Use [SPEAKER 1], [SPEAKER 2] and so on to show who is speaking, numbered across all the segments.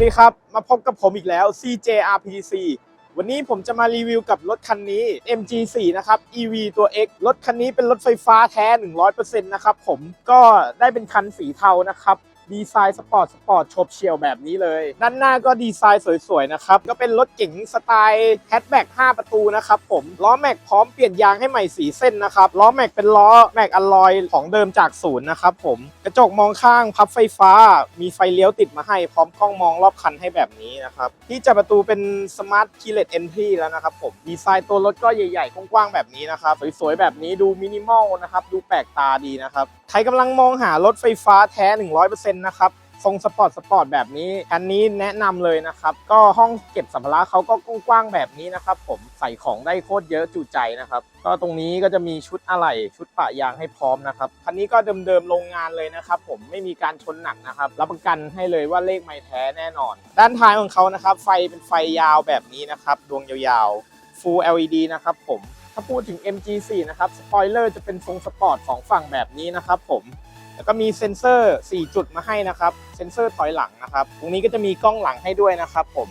[SPEAKER 1] วัสดีครับ มาพบกับผมอีกแล้ว CJRPC วันนี้ผมจะมารีวิวกับรถคันนี้ MG4 นะครับ EV ตัว X รถคันนี้เป็นรถไฟฟ้าแท้ 100%นะครับผมก็ได้เป็นคันสีเทานะครับ ดีไซน์สปอร์ตสปอร์ตโฉบเฉี่ยวแบบนี้เลยด้านหน้าก็ดีไซน์สวยๆนะครับ ก็เป็นรถเก๋งสไตล์แฮชแบ็ก5ประตูนะครับผมล้อแม็กพร้อมเปลี่ยนยางให้ใหม่สีเส้นนะครับล้อแม็กเป็นล้อแม็กอลลอยของเดิมจากศูนย์นะครับผมกระจกมองข้างพับไฟฟ้า มีไฟเลี้ยวติดมาให้พร้อมกล้องมองรอบคันให้แบบนี้นะครับที่จับประตูเป็นสมาร์ทคีเลสเอนทรีแล้วนะครับผมดีไซน์ตัวรถก็ใหญ่ๆกว้างๆแบบนี้นะครับสวยๆแบบนี้ดูมินิมอลนะครับดูแปลกตาดีนะครับ ใครกำลังมองหารถไฟฟ้าแท้ 100%นะครับทรงสปอร์ตสปอร์ตแบบนี้คันนี้แนะนำเลยนะครับ ก็ห้องเก็บสัมภาระเขาก็กว้างๆแบบนี้นะครับ ผมใส่ของได้โคตรเยอะจุใจนะครับ ก็ตรงนี้ก็จะมีชุดอะไหล่ชุดปะยางให้พร้อมนะครับคันนี้ก็เดิมๆโรงงานเลยนะครับ ผมไม่มีการชนหนักนะครับ รับประกันให้เลยว่าเลขไม่แท้แน่นอน ด้านท้ายของเขานะครับ ไฟเป็นไฟยาวแบบนี้นะครับ ดวงยาวๆ Full LED นะครับผมาพูดถึง MG4 นะครับสปอยเลอร์จะเป็นทรงสปอร์ตสองฝั่งแบบนี้นะครับผมแล้วก็มีเซ็นเซอร์ 4 จุดมาให้นะครับเซ็นเซอร์ถอยหลังนะครับ ตรงนี้ก็จะมีกล้องหลังให้ด้วยนะครับผม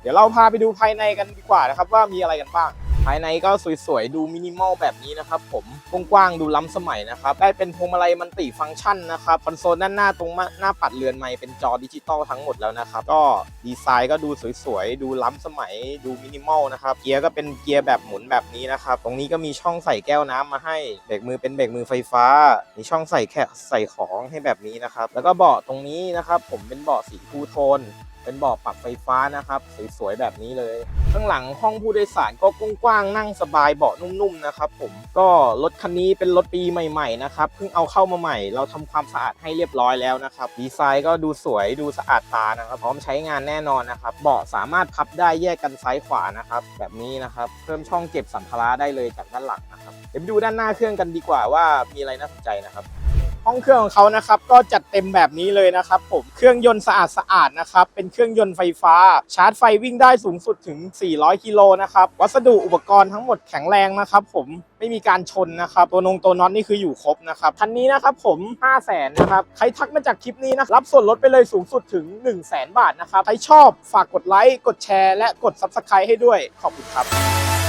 [SPEAKER 1] เดี๋ยวเราพาไปดูภายในกันดีกว่านะครับว่ามีอะไรกันบ้าง ภายในก็สวยๆ ดูมินิมอลแบบนี้นะครับผมกว้างๆดูล้ำสมัยนะครับ ได้เป็นพวงมาลัยมันติฟังก์ชันนะครับคอนโซลด้านหน้าตรงหน้าปัดเรือนไม้เป็นจอดิจิตอลทั้งหมดแล้วนะครับ ก็ดีไซน์ก็ดูสวยๆ ดูล้ำสมัย ดูมินิมอลนะครับ เกียร์ก็เป็นเกียร์แบบหมุนแบบนี้นะครับ ตรงนี้ก็มีช่องใส่แก้วน้ำมาให้ เบรกมือเป็นเบรกมือไฟฟ้า มีช่องใส่แค่ใส่ของให้แบบนี้นะครับ แล้วก็เบาะตรงนี้นะครับ ผมเป็นเบาะสีทูโทน เป็นเบาะปรับไฟฟ้านะครับ สวยๆแบบนี้เลย ข้างหลังห้องผู้โดยสารก็กว้างๆนั่งสบายเบาะนุ่มๆนะครับ ผมก็รถคันนี้เป็นรถปีใหม่ๆนะครับเพิ่งเอาเข้ามาใหม่ เราทำความสะอาดให้เรียบร้อยแล้วนะครับดีไซน์ก็ดูสวยดูสะอาดตานะครับ พร้อมใช้งานแน่นอนนะครับเบาะสามารถพับได้แยกกันซ้ายขวานะครับแบบนี้นะครับเพิ่มช่องเก็บสัมภาระได้เลยจากด้านหลังนะครับเดี๋ยวไปดูด้านหน้าเครื่องกันดีกว่าว่ามีอะไรน่าสนใจนะครับ ห้องเครื่องของเขานะครับก็จัดเต็มแบบนี้เลยนะครับผมเครื่องยนต์สะอาดสะอาดๆนะครับเป็นเครื่องยนต์ไฟฟ้า ชาร์จไฟวิ่งได้สูงสุดถึง 400 กิโลนะครับวัสดุอุปกรณ์ทั้งหมดแข็งแรงนะครับผมไม่มีการชนนะครับตัวนงตัวน็อตนี่คืออยู่ครบนะครับคันนี้นะครับผม 5 0 0แสนนะครับใครทักมาจากคลิปนี้นะรับส่วนลดไปเลยสูงสุดถึง 1 0 0 0 0แบาทนะครับใครชอบฝากกดไลค์กดแชร์และกด Subscribe ให้ด้วยขอบคุณครับ